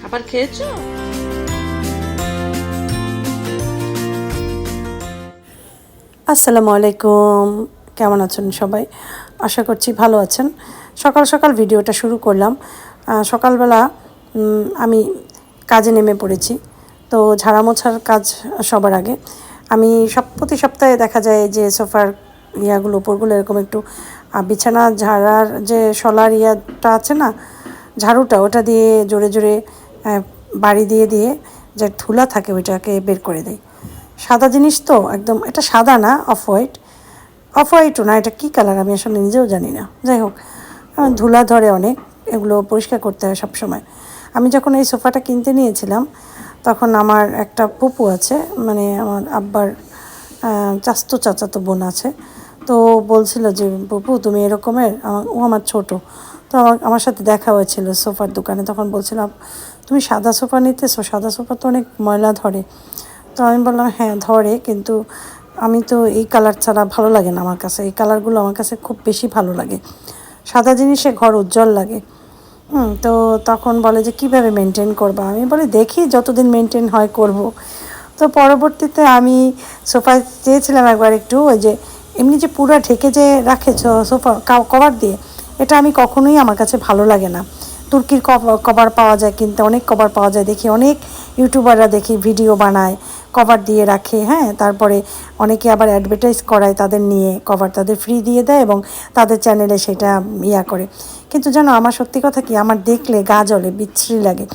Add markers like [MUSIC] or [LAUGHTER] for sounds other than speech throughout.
খাবার খেয়েছো? আসসালামু আলাইকুম। কেমন আছেন সবাই? আশা করছি ভালো আছেন। সকাল সকাল ভিডিওটা শুরু করলাম। সকালবেলা আমি কাজে নেমে পড়েছি। তো ঝাড়া মোছার কাজ সবার আগে। আমি সব প্রতি সপ্তাহে দেখা যায় যে সোফার ইয়াগুলো, উপরগুলো এরকম একটু বিছানা, ঝাড়ার যে শলার ইয়াটা আছে না ঝাড়ুটা, ওটা দিয়ে জোরে জোরে বাড়ি দিয়ে দিয়ে যে ধুলা থাকে ওইটাকে বের করে দেয়। সাদা জিনিস তো, একদম, এটা সাদা না, অফ হোয়াইট। অফ হোয়াইটও না, এটা কী কালার আমি আসলে নিজেও জানি না। যাই হোক ধুলা ধরে অনেক, এগুলো পরিষ্কার করতে হয় সব সময় আমি যখন এই সোফাটা কিনতে নিয়েছিলাম, তখন আমার একটা পুপু আছে মানে আমার আব্বার চাস্তো চাচাতো বোন আছে তো বলছিল যে পুপু তুমি এরকমের আমা- ও আমার ছোট। তো আমার আমার সাথে দেখা হয়েছিল সোফার দোকানে। তখন বলছিলাম তুমি সাদা সোফা নিতেছো? সাদা সোফা তো অনেক ময়লা ধরে। তো আমি বললাম হ্যাঁ ধরে, কিন্তু আমি তো এই কালার ছাড়া ভালো লাগে না আমার কাছে। এই কালারগুলো আমার কাছে খুব বেশি ভালো লাগে। সাদা জিনিসে ঘর উজ্জ্বল লাগে। হুম, তো তখন বলে যে, কীভাবে মেনটেন করবা? আমি বলি, দেখি, যতদিন মেনটেন হয় করব। তো পরবর্তীতে আমি সোফায় চেয়েছিলাম একবার একটু, ওই যে এমনি যে পুরা ঢেকে যে রাখে সোফা কভার দিয়ে, এটা আমি কখনোই আমার কাছে ভালো লাগে না। তুর্কির কভার পাওয়া যায়, কিনতে অনেক কভার পাওয়া যায়। দেখি অনেক ইউটিউবাররা দেখি ভিডিও বানায় কভার দিয়ে রাখে হ্যাঁ? তারপরে অনেকে আবার অ্যাডভার্টাইজ করায় তাদের নিয়ে কভার তাদের ফ্রি দিয়ে দেয় এবং তাদের চ্যানেলে সেটা ইয়া করে। কিন্তু জানো, আমার সত্যি কথা কি, আমার দেখলে গা জলে বিচ্ছিরি লাগে।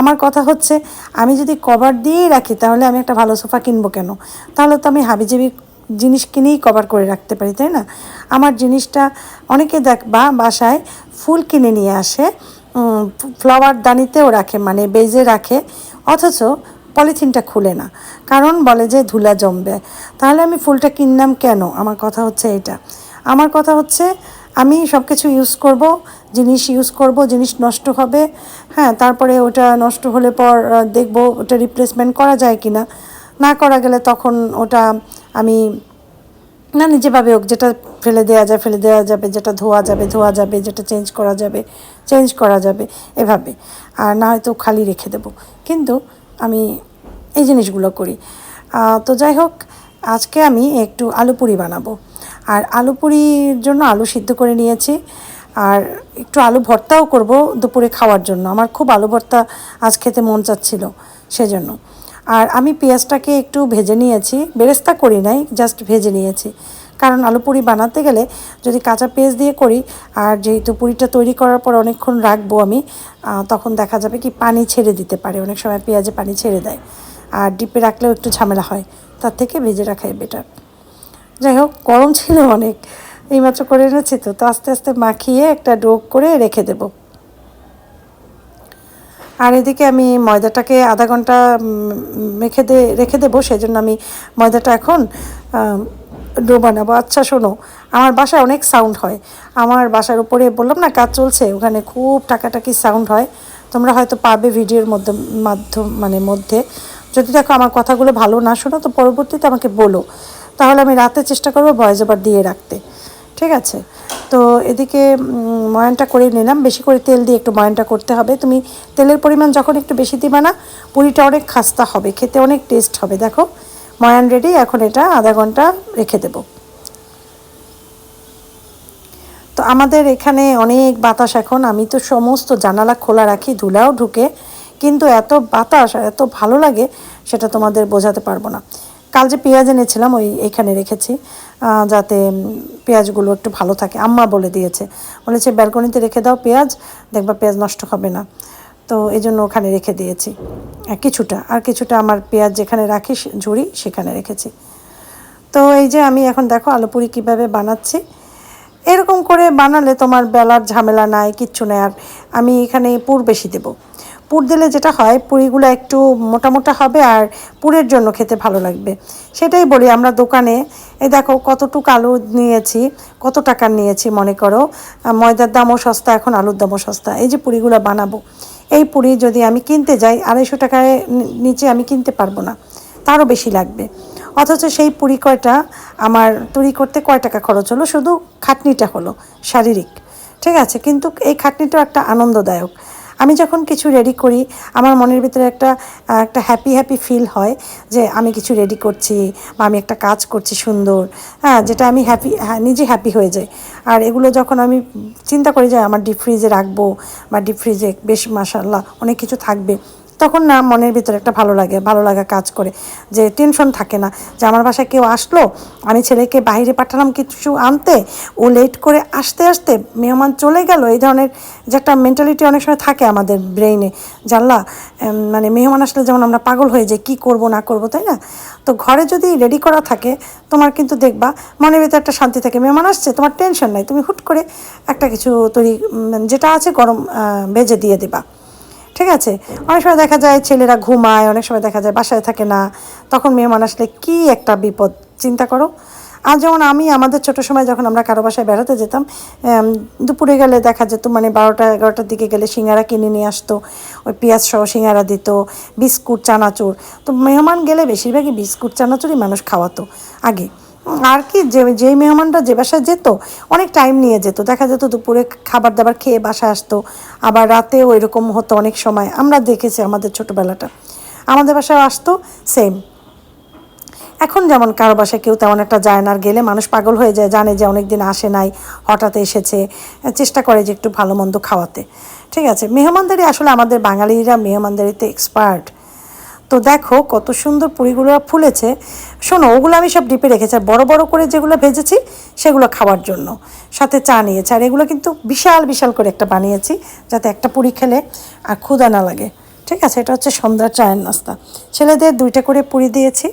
আমার কথা হচ্ছে, আমি যদি কভার দিয়েই রাখি, তাহলে আমি একটা ভালো সোফা কিনবো কেন? তাহলে তো আমি হাবিজাবি জিনিস কিনেই কভার করে রাখতে পারি, তাই না? আমার জিনিসটা অনেকে দেখবা বাসায় ফুল কিনে নিয়ে আসে ফ্লাওয়ার দানিতেও রাখে মানে বেজে রাখে, অথচ পলিথিনটা খুলে না। কারণ বলে যে ধুলা জমবে। তাহলে আমি ফুলটা কিনলাম কেন? আমার কথা হচ্ছে এটা। আমার কথা হচ্ছে আমি সব কিছু ইউজ করব, জিনিস ইউজ করব, জিনিস নষ্ট হবে হ্যাঁ তারপরে ওটা নষ্ট হলে পর দেখব ওটা রিপ্লেসমেন্ট করা যায় কি না না করা গেলে তখন ওটা আমি, না, নিজেভাবে হোক, যেটা ফেলে দেওয়া যায়, ফেলে দেওয়া যাবে, যেটা ধোয়া যাবে ধোয়া যাবে, যেটা চেঞ্জ করা যাবে চেঞ্জ করা যাবে, এভাবে। আর না হয়তো খালি রেখে দেব। কিন্তু আমি এই জিনিসগুলো করি। তো যাই হোক, আজকে আমি একটু আলু পুরি বানাবো। আর আলু পুরির জন্য আলু সিদ্ধ করে নিয়েছি। আর একটু আলু ভর্তাও করব দুপুরে খাওয়ার জন্য। আমার খুব আলু ভর্তা আজ খেতে মন চাচ্ছিল, সেজন্য। আর আমি পেঁয়াজটাকে একটু ভেজে নিয়েছি, বেরেস্তা করি নাই জাস্ট ভেজে নিয়েছি। কারণ আলু পুরি বানাতে গেলে যদি কাঁচা পেঁয়াজ দিয়ে করি, আর যেহেতু পুরিটা তৈরি করার পর অনেকক্ষণ রাখব আমি তখন দেখা যাবে কি পানি ছেড়ে দিতে পারে। অনেক সময় পেঁয়াজে পানি ছেড়ে দেয়। আর ডিপে রাখলেও একটু ঝামেলা হয়। তার থেকে ভেজে রাখাই বেটার যাই হোক, গরম ছিল অনেক। এইমাত্র করে এনেছি তো তো আস্তে আস্তে মাখিয়ে একটা ডোক করে রেখে দেবো। আর এদিকে আমি ময়দাটাকে আধা ঘণ্টা মেখে দে, রেখে দেবো সেই জন্য আমি ময়দাটা এখন ডো বানাবো। আচ্ছা শোনো, আমার বাসায় অনেক সাউন্ড হয়। আমার বাসার উপরে বললাম না, কাজ চলছে, ওখানে খুব টাকাটাকি সাউন্ড হয়। তোমরা হয়তো পাবে ভিডিওর মধ্যে, মাধ্যম মানে মধ্যে। যদি দেখো আমার কথাগুলো ভালো না শোনো, তো পরবর্তীতে আমাকে বলো। তাহলে আমি রাতে চেষ্টা করব ভয়েস দিয়ে রাখতে। ঠিক আছে? তো এদিকে ময়ানটা করে নিলাম। বেশি করে তেল দিয়ে একটু ময়ানটা করতে হবে। তুমি তেলের পরিমাণ যখন একটু বেশি দিবা না, পুরিটা অনেক খাস্তা হবে, খেতে অনেক টেস্ট হবে। দেখো, ময়ান রেডি এখন এটা আধা ঘণ্টা রেখে দেবো। তো আমাদের এখানে অনেক বাতাস এখন। আমি তো সমস্ত জানালা খোলা রাখি, ধুলাও ঢুকে। কিন্তু এত বাতাস, এত ভালো লাগে, সেটা তোমাদের বোঝাতে পারব না। কাল যে পেঁয়াজ এনেছিলাম, ওই এইখানে রেখেছি যাতে পেঁয়াজগুলো একটু ভালো থাকে। আম্মা বলে দিয়েছে বলেছে ব্যালকনিতে রেখে দাও পেঁয়াজ, দেখবা পেঁয়াজ নষ্ট হবে না। তো এই জন্য ওখানে রেখে দিয়েছি কিছুটা, আর কিছুটা আমার পেঁয়াজ যেখানে রাখি ঝুড়ি সেখানে রেখেছি। তো এই যে আমি এখন দেখো আলু পুরি কীভাবে বানাচ্ছি। এরকম করে বানালে তোমার বেলার ঝামেলা নাই, কিচ্ছু নেই, আর আমি এখানে পুর বেশি দেব। পুর দিলে যেটা হয়, পুরিগুলো একটু মোটা মোটা হবে আর পুরের জন্য খেতে ভালো লাগবে। সেটাই বলি আমরা দোকানে, এই দেখো কতটুকু আলু নিয়েছি, কত টাকার নিয়েছি মনে করো। ময়দার দামও সস্তা, এখন আলুর দামও সস্তা। এই যে পুরিগুলো বানাবো, এই পুরি যদি আমি কিনতে যাই, আড়াইশো টাকায় নিচে আমি কিনতে পারব না, তারও বেশি লাগবে। অথচ সেই পুরি কয়টা, আমার তৈরি করতে কয় টাকা খরচ হলো? শুধু খাটনিটা হলো, শারীরিক। ঠিক আছে, কিন্তু এই খাটনিটাও একটা আনন্দদায়ক। আমি যখন কিছু রেডি করি, আমার মনের ভিতরে একটা একটা হ্যাপি হ্যাপি ফিল হয় যে আমি কিছু রেডি করছি বা আমি একটা কাজ করছি সুন্দর হ্যাঁ যেটা আমি হ্যাপি নিজে হ্যাপি হয়ে যাই। আর এগুলো যখন আমি চিন্তা করি যে আমার ডিপ ফ্রিজে রাখব বা ডিপ ফ্রিজে বেশ মাসাল্লাহ অনেক কিছু থাকবে তখন না মনের ভিতরে একটা ভালো লাগে, ভালো লাগা কাজ করে যে টেনশন থাকে না, যে আমার বাসায় কেউ আসলো, আমি ছেলেকে বাইরে পাঠালাম কিছু আনতে, ও লেট করে আসতে আসতে মেহমান চলে গেল, এই ধরনের যে একটা মেন্টালিটি অনেক সময় থাকে আমাদের ব্রেইনে জানলা মানে মেহমান আসলে যেমন আমরা পাগল হয়ে যাই, কী করব, না করব, তাই না? তো ঘরে যদি রেডি করা থাকে, তোমার কিন্তু দেখবা মনের ভিতরে একটা শান্তি থাকে, মেহমান আসছে, তোমার টেনশন নাই, তুমি হুট করে একটা কিছু তৈরি যেটা আছে গরম ভেজে দিয়ে দেবা। ঠিক আছে? অনেক সময় দেখা যায় ছেলেরা ঘুমায়, অনেক সময় দেখা যায় বাসায় থাকে না। তখন মেহমান আসলে কি একটা বিপদ? চিন্তা করো। আর যেমন আমি আমাদের ছোট সময় যখন আমরা কারও বাসায় বেড়াতে যেতাম দুপুরে গেলে দেখা যেত মানে বারোটা, এগারোটার দিকে গেলে সিঙ্গারা কিনে নিয়ে আসতো। ওই পেঁয়াজ সহ সিঙ্গারা দিত, বিস্কুট, চানাচুর। তো মেহমান গেলে বেশিরভাগই বিস্কুট, চানাচুরই মানুষ খাওয়াতো আগে। আর কি, যে, যেই মেহমানরা যে বাসায় যেত, অনেক টাইম নিয়ে যেত। দেখা যেত দুপুরে খাবার দাবার খেয়ে বাসায় আসতো, আবার রাতেও এরকম হতো অনেক সময়। আমরা দেখেছি আমাদের ছোটোবেলাটা। আমাদের বাসায় আসতো সেম এখন যেমন কারও বাসায় কেউ তেমন একটা যায় না, আর গেলে মানুষ পাগল হয়ে যায়, জানে যে অনেক দিন আসে নাই, হঠাৎ এসেছে, চেষ্টা করে যে একটু ভালো মন্দ খাওয়াতে। ঠিক আছে মেহমানদারি আসলে আমাদের বাঙালিরা মেহমানদারিতে এক্সপার্ট তো দেখো কত সুন্দর পুরিগুলো ফুলেছে। শোনো, ওগুলো আমি সব ডিপে রেখেছি। আর বড় বড় করে যেগুলো ভেজেছি, সেগুলো খাওয়ার জন্য। সাথে চা নিয়েছি। আর এগুলো কিন্তু বিশাল বিশাল করে একটা বানিয়েছি, যাতে একটা পুরি খেলে আর ক্ষুদা না লাগে। ঠিক আছে, এটা হচ্ছে সন্ধ্যার চায়ের নাস্তা। ছেলেদের দুইটা করে পুরি দিয়েছি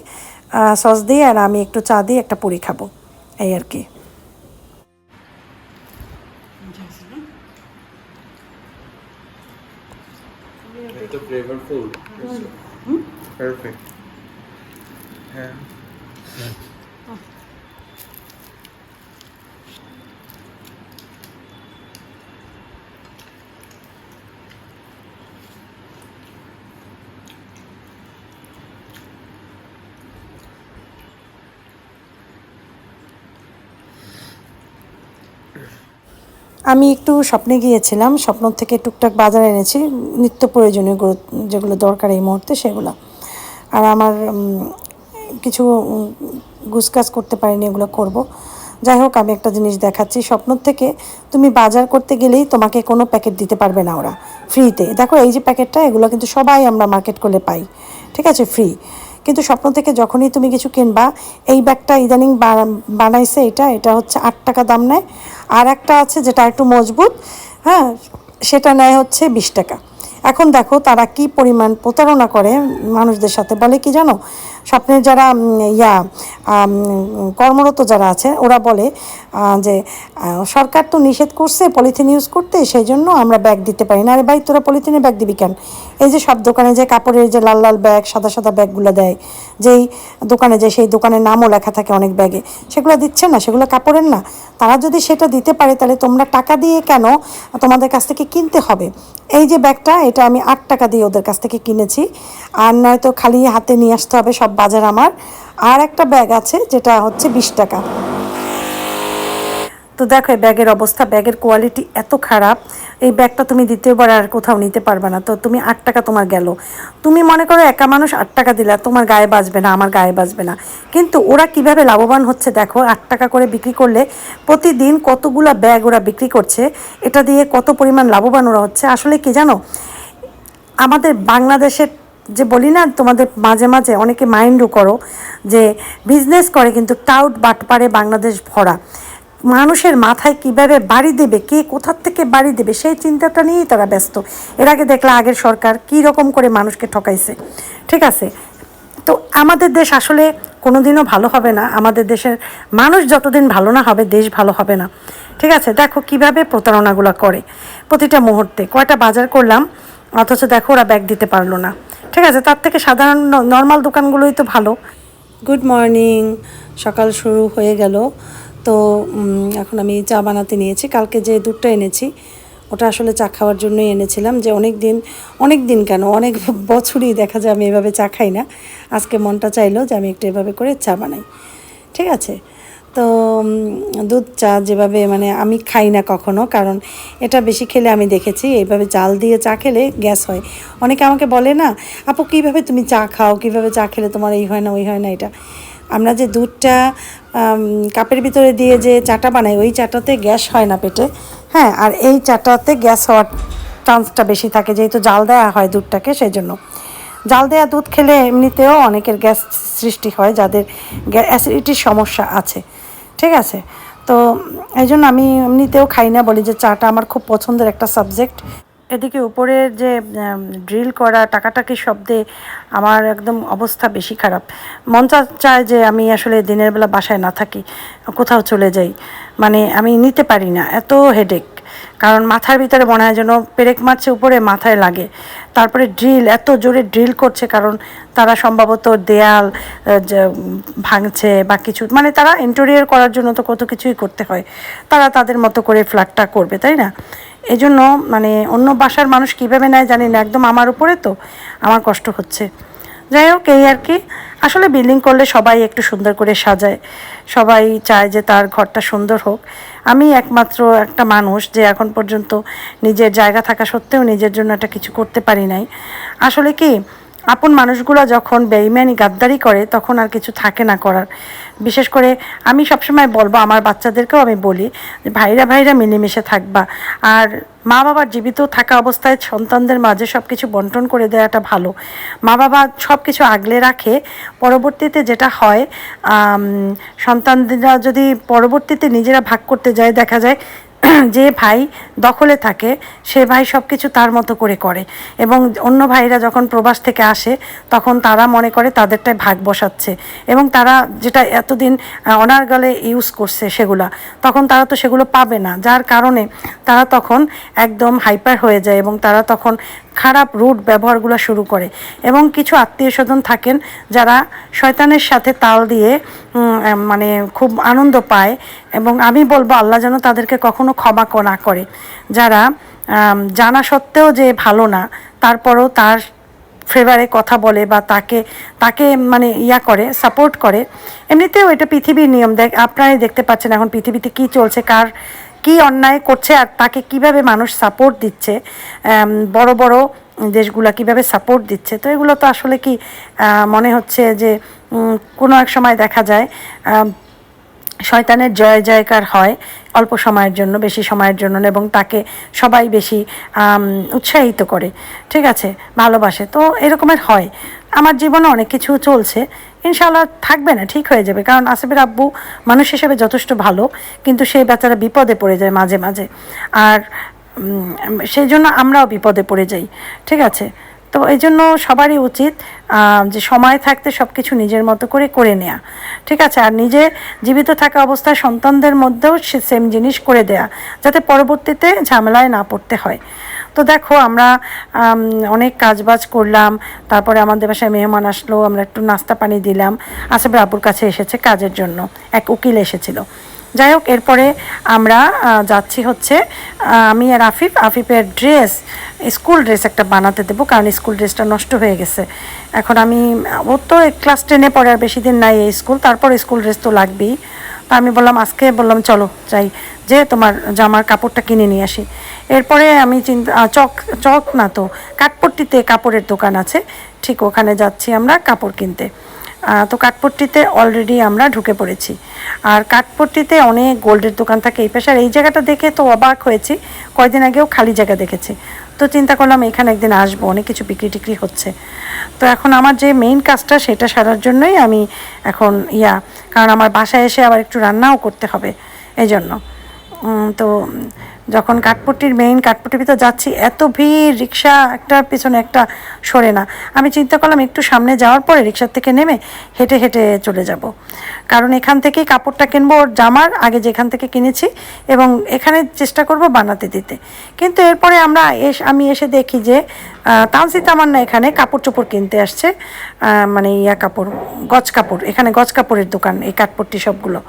সস দিয়ে আর আমি একটু চা দিয়ে একটা পুরি খাব। এই আর কি। পারফেক্ট হ্যাঁ আমি একটু স্বপ্নে গিয়েছিলাম, স্বপ্ন থেকে টুকটাক বাজার এনেছি, নিত্য প্রয়োজনীয় গুলো- যেগুলো দরকার এই মুহূর্তে, সেগুলো। আর আমার কিছু গুছকাজ করতে পারিনি, এগুলো করব। যাই হোক, আমি একটা জিনিস দেখাচ্ছি। স্বপ্ন থেকে তুমি বাজার করতে গেলেই তোমাকে কোনো প্যাকেট দিতে পারবে না ওরা। ফ্রিতে। দেখো, এই যে প্যাকেটটা, এগুলো কিন্তু সবাই আমরা মার্কেট করলে পাই। ঠিক আছে? ফ্রি। কিন্তু স্বপ্ন থেকে যখনই তুমি কিছু কিনবা, এই ব্যাগটা ইদানিং বানাইছে এটা এটা হচ্ছে আট টাকা দাম নেয়। আর একটা আছে যেটা একটু মজবুত হ্যাঁ সেটা নেয় হচ্ছে বিশ টাকা। এখন দেখো তারা কি পরিমাণ প্রতারণা করে মানুষদের সাথে বলে কি জানো? স্বপ্নের যারা ইয়া কর্মরত যারা আছে, ওরা বলে যে সরকার তো নিষেধ করছে পলিথিন ইউজ করতে সেই জন্য আমরা ব্যাগ দিতে পারি না। আরে ভাই, তোরা পলিথিনের ব্যাগ দিবি কেন? এই যে সব দোকানে যে কাপড়ের যে লাল লাল ব্যাগ সাদা সাদা ব্যাগগুলো দেয়, যেই দোকানে যে সেই দোকানের নামও লেখা থাকে অনেক ব্যাগে সেগুলো দিচ্ছে না, সেগুলো কাপড়ের না। তারা যদি সেটা দিতে পারে, তাহলে তোমরা টাকা দিয়ে কেন তোমাদের কাছ থেকে কিনতে হবে? এই যে ব্যাগটা এটা আমি আট টাকা দিয়ে ওদের কাছ থেকে কিনেছি। আর নয়তো খালি হাতে নিয়ে আসতে হবে, সব বাজার আমার। আর একটা ব্যাগ আছে, যেটা হচ্ছে বিশ টাকা। তো দেখো, এই ব্যাগের অবস্থা, ব্যাগের কোয়ালিটি এত খারাপ। এই ব্যাগটা তুমি দ্বিতীয়বার আর কোথাও নিতে পারবে না। তো তুমি আট টাকা তোমার গেল। তুমি মনে করো, একা মানুষ আট টাকা দিলে তোমার গায়ে বাজবে না, আমার গায়ে বাজবে না। কিন্তু ওরা কীভাবে লাভবান হচ্ছে দেখো, আট টাকা করে বিক্রি করলে প্রতিদিন কতগুলা ব্যাগ ওরা বিক্রি করছে, এটা দিয়ে কত পরিমাণ লাভবান ওরা হচ্ছে। আসলে কি জানো, আমাদের বাংলাদেশের যে বলি না, তোমাদের মাঝে মাঝে অনেকে মাইন্ডও করো যে বিজনেস করে কিন্তু টাউট বাটপারে বাংলাদেশ ভরা। মানুষের মাথায় কীভাবে বাড়ি দেবে, কে কোথার থেকে বাড়ি দেবে, সেই চিন্তাটা নিয়েই তারা ব্যস্ত। এর আগে দেখলা আগের সরকার কী রকম করে মানুষকে ঠকাইছে। ঠিক আছে? তো আমাদের দেশ আসলে কোনোদিনও ভালো হবে না। আমাদের দেশের মানুষ যতদিন ভালো না হবে, দেশ ভালো হবে না। ঠিক আছে? দেখো কীভাবে প্রতারণাগুলো করে প্রতিটা মুহূর্তে। কয়টা বাজার করলাম? অথচ দেখো ওরা ব্যাগ দিতে পারল না। ঠিক আছে, তার থেকে সাধারণ নর্মাল দোকানগুলোই তো ভালো। গুড মর্নিং সকাল শুরু হয়ে গেল। তো এখন আমি চা বানাতে নিয়েছি। কালকে যে দুধটা এনেছি, ওটা আসলে চা খাওয়ার জন্যই এনেছিলাম। যে অনেক দিন অনেক দিন কেন, অনেক [LAUGHS] বছরই দেখা যায় আমি এভাবে চা খাই না। আজকে মনটা চাইলো যে আমি একটু এভাবে করে চা বানাই। ঠিক আছে তো দুধ চা যেভাবে মানে আমি খাই না কখনো, কারণ এটা বেশি খেলে আমি দেখেছি, এইভাবে জাল দিয়ে চা খেলে গ্যাস হয়। অনেকে আমাকে বলে না, আপু, কীভাবে তুমি চা খাও? কীভাবে চা খেলে তোমার এই হয় না, ওই হয় না? এটা আমরা যে দুধটা কাপের ভিতরে দিয়ে যে চাটা বানাই, ওই চাটাতে গ্যাস হয় না পেটে। হ্যাঁ আর এই চাটাতে গ্যাস হওয়ার চান্সটা বেশি থাকে, যেহেতু জাল দেওয়া হয় দুধটাকে সেই জন্য জাল দেওয়া দুধ খেলে এমনিতেও অনেকের গ্যাস সৃষ্টি হয়, যাদের অ্যাসিডিটির সমস্যা আছে। ঠিক আছে? তো এই জন্য আমি এমনিতেও খাই না, বলি যে চাটা আমার খুব পছন্দের একটা সাবজেক্ট এদিকে উপরের যে ড্রিল করা টাকাটাকি শব্দে আমার একদম অবস্থা বেশি খারাপ। মন চায় যে আমি আসলে দিনের বেলা বাসায় না থাকি, কোথাও চলে যাই। মানে আমি নিতে পারি না, এত হেডেক কারণ মাথার ভিতরে মনে হয় যেন পেরেক মারছে, উপরে মাথায় লাগে। তারপরে ড্রিল এত জোরে ড্রিল করছে কারণ তারা সম্ভবত দেয়াল ভাঙছে বা কিছু মানে তারা ইন্টেরিয়র করার জন্য তো কত কিছুই করতে হয়। তারা তাদের মতো করে ফ্ল্যাটটা করবে, তাই না? এই জন্য মানে অন্য বাসার মানুষ কীভাবে নেয় জানি না, একদম আমার উপরে তো, আমার কষ্ট হচ্ছে। যাই হোক, এই আর কি। আসলে বিল্ডিং করলে সবাই একটু সুন্দর করে সাজায়। সবাই চায় যে তার ঘরটা সুন্দর হোক। আমি একমাত্র একটা মানুষ যে এখন পর্যন্ত নিজের জায়গা থাকা সত্ত্বেও নিজের জন্য একটা কিছু করতে পারি নাই। আসলে কি আপন মানুষগুলো যখন বেইমানি গাদ্দারি করে, তখন আর কিছু থাকে না করার। বিশেষ করে আমি সবসময় বলব, আমার বাচ্চাদেরকেও আমি বলি, যে ভাইরা ভাইরা মিলেমিশে থাকবা। আর মা বাবার জীবিত থাকা অবস্থায় সন্তানদের মাঝে সব কিছু বন্টন করে দেওয়াটা ভালো। মা বাবা সব কিছু আগলে রাখে, পরবর্তীতে যেটা হয় সন্তানরা যদি পরবর্তীতে নিজেরা ভাগ করতে যায়, দেখা যায় [CLEARS THROAT] যে ভাই দখলে থাকে, সে ভাই সব কিছু তার মতো করে করে। এবং অন্য ভাইরা যখন প্রবাস থেকে আসে, তখন তারা মনে করে তাদেরটাই ভাগ বসাচ্ছে। এবং তারা যেটা এতদিন অনার্গালে ইউজ করছে সেগুলা, তখন তারা তো সেগুলো পাবে না। যার কারণে তারা তখন একদম হাইপার হয়ে যায় এবং তারা তখন খারাপ রুট ব্যবহারগুলো শুরু করে এবং কিছু আত্মীয় স্বজন থাকেন যারা শয়তানের সাথে তাল দিয়ে মানে খুব আনন্দ পায় এবং আমি বলব আল্লাহ যেন তাদেরকে কখনো ক্ষমা না করে। যারা জানা সত্ত্বেও যে ভালো না, তারপরও তার ফেভারে কথা বলে বা তাকে তাকে মানে ইয়া করে সাপোর্ট করে। এমনিতেও এটা পৃথিবীর নিয়ম। দেখ, আপনারাই দেখতে পাচ্ছেন এখন পৃথিবীতে কি চলছে, কার কি অন্যায় করছে আর তাকে কীভাবে মানুষ সাপোর্ট দিচ্ছে বড় বড় দেশগুলা কীভাবে সাপোর্ট দিচ্ছে, তো এগুলো তো আসলে কি মনে হচ্ছে যে কোনো এক সময় দেখা যায় শয়তানের জয় জয়কার হয়। অল্প সময়ের জন্য, বেশি সময়ের জন্য এবং তাকে সবাই বেশি উৎসাহিত করে। ঠিক আছে? ভালোবাসে। তো এরকমের হয়। আমার জীবনে অনেক কিছু চলছে। ইনশাল্লাহ থাকবে না, ঠিক হয়ে যাবে। কারণ আসিফের আব্বু মানুষ হিসেবে যথেষ্ট ভালো, কিন্তু সেই বেচারা বিপদে পড়ে যায় মাঝে মাঝে। আর সেই জন্য আমরাও বিপদে পড়ে যাই। ঠিক আছে? তো এই জন্য সবারই উচিত যে সময় থাকতে সব কিছু নিজের মতো করে করে নেওয়া ঠিক আছে? আর নিজে জীবিত থাকা অবস্থায় সন্তানদের মধ্যেও সে সেম জিনিস করে দেয়া যাতে পরবর্তীতে ঝামেলায় না পড়তে হয়। তো দেখো আমরা আম, অনেক কাজবাজ করলাম তারপরে আমাদের বাসায় মেহমান আসলো আমরা একটু নাস্তা পানি দিলাম। আসিফের আব্বুর কাছে এসেছে কাজের জন্য এক উকিল এসেছিল। যাই হোক, এরপরে আমরা যাচ্ছি হচ্ছে আমি আর আফিফ। আফিফের ড্রেস স্কুল ড্রেস একটা বানাতে দেবো, কারণ স্কুল ড্রেসটা নষ্ট হয়ে গেছে। এখন আমি, ও তো ক্লাস টেনে পড়ে আর বেশি দিন নাই এই স্কুল তারপর স্কুল ড্রেস তো লাগবেই। তা আমি বললাম, আজকে বললাম, চলো, যাই, যে তোমার জামার কাপড়টা কিনে নিয়ে আসি। এরপরে আমি চিন্তা চক চক না তো, কাঠপট্টিতে কাপড়ের দোকান আছে, ঠিক ওখানে যাচ্ছি আমরা কাপড় কিনতে। তো কাঠপট্টিতে অলরেডি আমরা ঢুকে পড়েছি। আর কাঠপট্টিতে অনেক গোল্ডের দোকান থাকে এই পেশার এই জায়গাটা দেখে তো অবাক হয়েছি। কয়দিন আগেও খালি জায়গা দেখেছি। তো চিন্তা করলাম এখানে একদিন আসব, অনেক কিছু বিক্রি টিক্রি হচ্ছে। তো এখন আমার যে মেইন কাজটা সেটা সারার জন্যই আমি এখন ইয়া, কারণ আমার বাসায় এসে আবার একটু রান্নাও করতে হবে। এই জন্য। তো যখন কাঠপট্টির মেইন কাঠপট্টির ভিতর যাচ্ছি, এত ভিড়, রিক্সা একটার পিছনে একটা সরে না। আমি চিন্তা করলাম একটু সামনে যাওয়ার পরে রিক্সার থেকে নেমে হেঁটে হেঁটে চলে যাব। কারণ এখান থেকেই কাপড়টা কিনবো ওর জামার আগে যেখান থেকে কিনেছি এবং এখানে চেষ্টা করব বানাতে দিতে। কিন্তু এরপরে আমরা এস আমি এসে দেখি যে তানসি তামান্না এখানে কাপড় চোপড় কিনতে আসছে। মানে ইয়া কাপড় গজ কাপড়, এখানে গজ কাপড়ের দোকান এই কাঠপট্টি সবগুলো।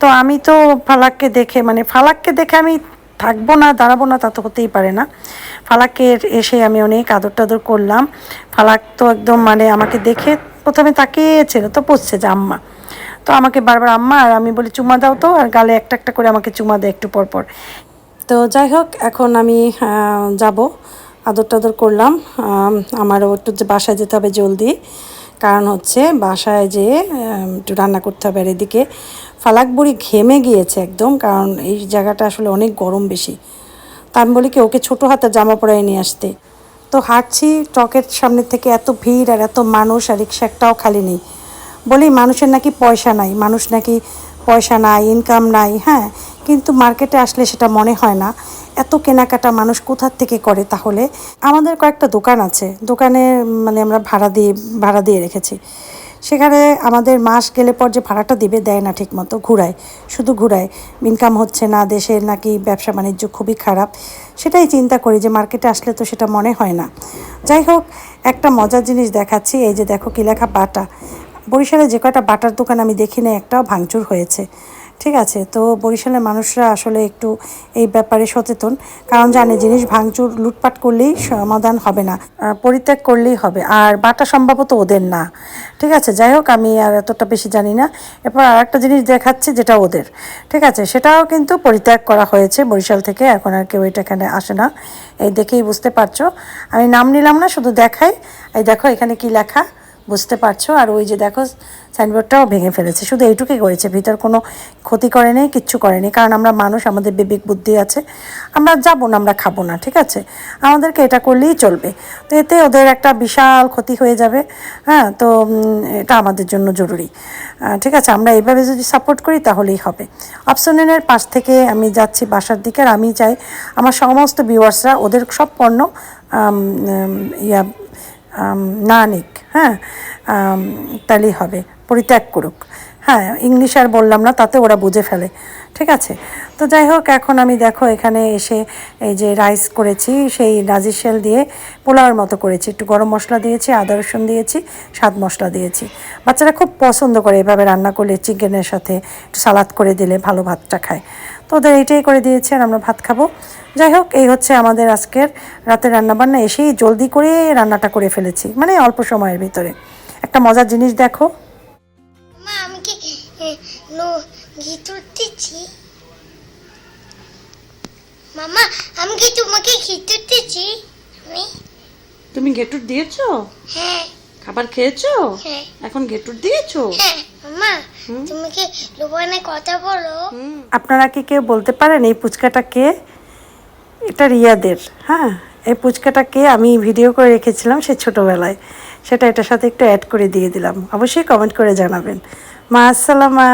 তো আমি তো ফালাককে দেখে মানে ফালাককে দেখে আমি থাকব না, দাঁড়াবো না, তা তো হতেই পারে না। ফালাককে এসে আমি অনেক আদর টাদর করলাম। ফালাক তো একদম মানে আমাকে দেখে প্রথমে তাকিয়েছিল, তো বুঝছে যে আম্মা। তো আমাকে বারবার, আম্মা, আর আমি বলি, চুমা দাও তো, আর গালে একটা একটা করে আমাকে চুমা দেয় একটু পর পর। তো যাই হোক, এখন আমি যাব। আদর টাদর করলাম আমারও একটু যে বাসায় যেতে হবে জলদি। কারণ হচ্ছে বাসায় যে একটু রান্না করতে হবে আর এদিকে। ফালাক বুড়ি ঘেমে গিয়েছে একদম, কারণ এই জায়গাটা আসলে অনেক গরম বেশি। তা আমি বলি কি, ওকে ছোটো হাতের জামা পরাই নিয়ে আসতে। তো হাঁটছি টকের সামনে থেকে এত ভিড় আর এত মানুষ আর রিক্সা একটাও খালি নেই। বলি, মানুষের নাকি পয়সা নাই, মানুষ নাকি পয়সা নাই ইনকাম নাই হ্যাঁ? কিন্তু মার্কেটে আসলে সেটা মনে হয় না। এত কেনাকাটা মানুষ কোথার থেকে করে তাহলে? আমাদের কয়েকটা দোকান আছে, দোকানে মানে আমরা ভাড়া দিয়ে ভাড়া দিয়ে রেখেছি। সেখানে আমাদের মাস গেলে পর যে ভাড়াটা দেবে, দেয় না ঠিক মতো ঘুরায়। শুধু ঘুরায়। ইনকাম হচ্ছে না, দেশের নাকি ব্যবসা বাণিজ্য খুবই খারাপ। সেটাই চিন্তা করি যে মার্কেটে আসলে তো সেটা মনে হয় না। যাই হোক, একটা মজার জিনিস দেখাচ্ছি, এই যে দেখো কি লেখা বাটা। বরিশালে যে কয়টা বাটার দোকান আমি দেখি না একটাও ভাঙচুর হয়েছে। ঠিক আছে, তো বরিশালের মানুষরা আসলে একটু এই ব্যাপারে সচেতন। কারণ জানে, জিনিস ভাঙচুর, লুটপাট করলেই সমাধান হবে না পরিত্যাগ করলেই হবে, আর বাটা সম্ভবত ওদের না। ঠিক আছে, যাই হোক, আমি আর এতটা বেশি জানি না। এরপর আর একটা জিনিস দেখাচ্ছে যেটা ওদের। ঠিক আছে, সেটাও কিন্তু পরিত্যাগ করা হয়েছে বরিশাল থেকে, এখন আর কেউ এটা এখানে আসে না। এই দেখেই বুঝতে পারছ। আমি নাম নিলাম না, শুধু দেখাই। এই দেখো, এখানে কি লেখা? বুঝতে পারছ? আর ওই যে দেখো সাইনবোর্ডটাও ভেঙে ফেলেছে। শুধু এইটুকুই করেছে, ভিতর কোনো ক্ষতি করে নেই, কিচ্ছু করেনি কারণ আমরা মানুষ, আমাদের বিবেক বুদ্ধি আছে। আমরা যাব না, আমরা খাব না, ঠিক আছে? আমাদেরকে এটা করলেই চলবে। তো এতে ওদের একটা বিশাল ক্ষতি হয়ে যাবে। হ্যাঁ তো এটা আমাদের জন্য জরুরি। ঠিক আছে, আমরা এইভাবে যদি সাপোর্ট করি, তাহলেই হবে। অপশনের পাশ থেকে আমি যাচ্ছি বাসার দিকে, আর আমি চাই আমার সমস্ত ভিউয়ার্সরা ওদের সব পণ্য ইয়া না নিক। হ্যাঁ তাহলেই হবে পরিত্যাগ করুক। হ্যাঁ ইংলিশ আর বললাম না, তাতে ওরা বুঝে ফেলে। ঠিক আছে? তো যাই হোক, এখন আমি দেখো এখানে এসে এই যে রাইস করেছি, সেই নাজিশেল দিয়ে পোলাওয়ের মতো করেছি। একটু গরম মশলা দিয়েছি, আদা রসুন দিয়েছি, স্বাদ মশলা দিয়েছি। বাচ্চারা খুব পছন্দ করে এভাবে রান্না করলে চিকেনের সাথে। একটু সালাদ করে দিলে ভালো ভাতটা খায়। তো ওদের এইটাই করে দিয়েছি আর আমরা ভাত খাব। যাই হোক, এই হচ্ছে আমাদের আজকের রাতের রান্নাবান্না। এসেই জলদি করে রান্নাটা করে ফেলেছি মানে অল্প সময়ের ভিতরে। একটা মজার জিনিস দেখো। নো গিটর দিচ্ছি মামা আমি কি তোমাকে গিটর দিচ্ছি আমি তুমি গেটুর দিয়েছ? হ্যাঁ। খাবার খেয়েছো? হ্যাঁ। এখন গেটুর দিয়েছ? হ্যাঁ মামা তুমি কি লোবানে কথা বলো? আপনারা কি কেউ বলতে পারেন এই পুচকাটা কে? এটা রিয়াদের হ্যাঁ? এই পুচকাটা কে? আমি ভিডিও করে রেখেছিলাম সে ছোটোবেলায়। সেটা এটার সাথে একটু অ্যাড করে দিয়ে দিলাম। অবশ্যই কমেন্ট করে জানাবেন। মা আসসালামা